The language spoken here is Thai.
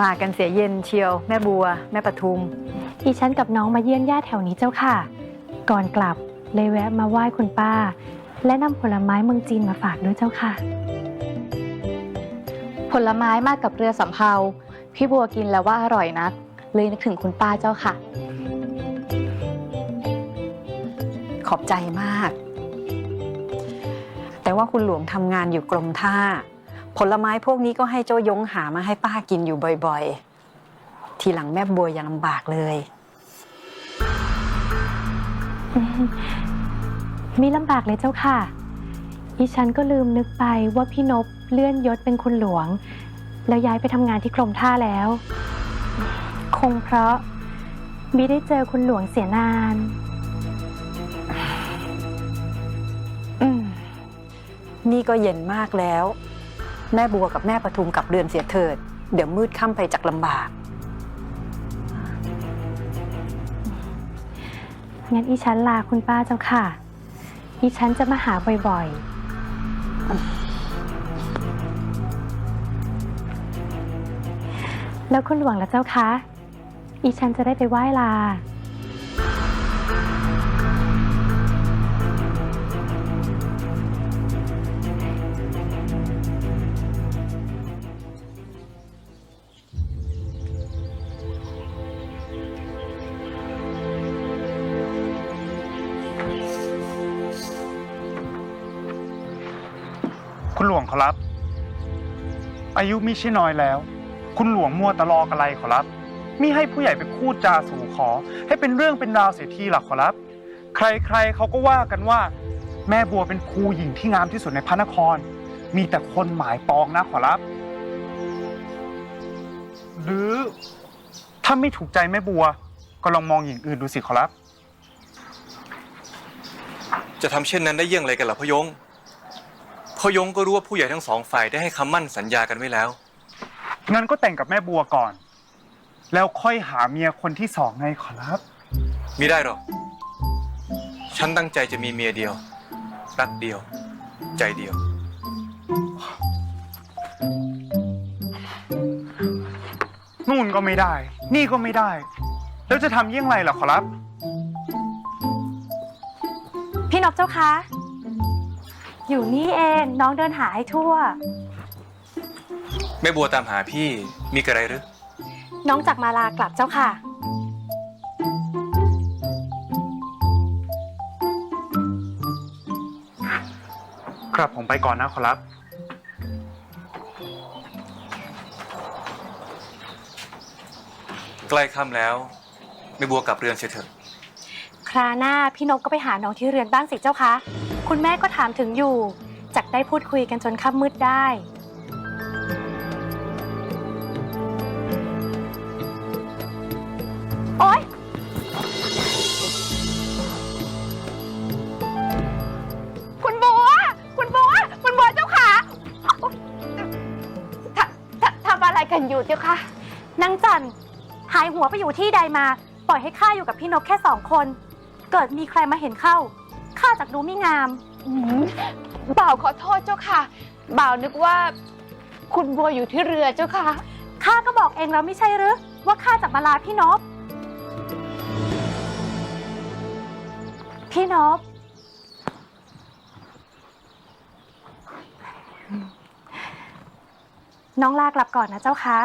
มากันเสียเย็นเชียว แม่บัว แม่ปทุมดิฉันกับน้องมาเยี่ยมญาติแถวนี้เจ้าค่ะ ก่อนกลับเลยแวะมาไหว้คุณป้า และนำผลไม้เมืองจีนมาฝากด้วยเจ้าค่ะ ผลไม้มากกับเรือสำเภาพี่บัวกินแล้วว่าอร่อยนัก เลยนึกถึงคุณป้าเจ้าค่ะ ขอบใจมาก แต่ว่าคุณหลวงทำงานอยู่กรมท่า ผลไม้พวกนี้ก็ให้เจ้ายงหามาให้ป้ากินอยู่บ่อยๆ ทีหลังแม่บัวอย่าลำบากเลย มีลำบากเลยเจ้าค่ะดิฉันก็ลืมนึกไปว่าพี่นบเลื่อนยศเป็นคุณหลวง แล้วย้ายไปทำงานที่กรมท่าแล้ว คงเพราะมิได้เจอคุณหลวงเสียนานอืมนี่ก็เย็นมากแล้ว แม่บัวกับแม่ปทุมกลับเรือนเสียเถิด เดี๋ยวมืดค่ำไปจากลำบาก งั้นอีฉันลาคุณป้าเจ้าค่ะ อีฉันจะมาหาบ่อยๆ แล้วคุณหลวงละเจ้าคะ อีฉันจะได้ไปไหว้ลา คุณหลวงขอรับ อายุมิใช่น้อยแล้ว คุณหลวงมัวตะลอกอะไรขอรับมิให้ผู้ใหญ่ไปพูดจาสู่ขอ ให้เป็นเรื่องเป็นราวเสียทีหลักขอรับ ใครๆเขาก็ว่ากันว่า แม่บัวเป็นครูหญิงที่งามที่สุดในพระนคร มีแต่คนหมายปองนะขอรับ หรือถ้าไม่ถูกใจแม่บัว ก็ลองมองหญิงอื่นดูสิขอรับ จะทำเช่นนั้นได้เยี่ยงไรกันล่ะพ่อยง พ่อยงก็รู้ว่าผู้ใหญ่ทั้งสองฝ่ายได้ให้คำมั่นสัญญากันไว้แล้ว งั้นก็แต่งกับแม่บัวก่อน แล้วค่อยหาเมียคนที่สองไงขอรับมีได้หรอก ฉันตั้งใจจะมีเมียเดียว รักเดียว ใจเดียว นู่นก็ไม่ได้ นี่ก็ไม่ได้ แล้วจะทำเยี่ยงไรล่ะขอรับ พี่นกเจ้าคะ อยู่นี่เองน้องเดินหาให้ทั่ว แม่บัวตามหาพี่มีกระไรหรือ น้องจากมาลากลับเจ้าค่ะ ครับผมไปก่อนนะขอรับ ใกล้ค่ำแล้ว แม่บัวกลับเรือนเสียเถอะ คราหน้าพี่นกก็ไปหาน้องที่เรือนบ้างสิเจ้าคะ คุณแม่ก็ถามถึงอยู่ จักได้พูดคุยกันจนค่ำมืดได้ โอ๊ย คุณบัว คุณบัว คุณบัวเจ้าค่ะทททำอะไรกันอยู่เจ้าค่ะ นางจันหายหัวไปอยู่ที่ใดมา ปล่อยให้ข้าอยู่กับพี่นกแค่สองคน เกิดมีใครมาเห็นเข้า ข้าจากดูไม่งาม บ่าวขอโทษเจ้าค่ะ บ่าวนึกว่า คุณบัวอยู่ที่เรือเจ้าค่ะ ข้าก็บอกเองแล้วไม่ใช่หรือว่าข้าจากมาลาพี่นบพี่นบน้องลากลับก่อนนะเจ้าคะ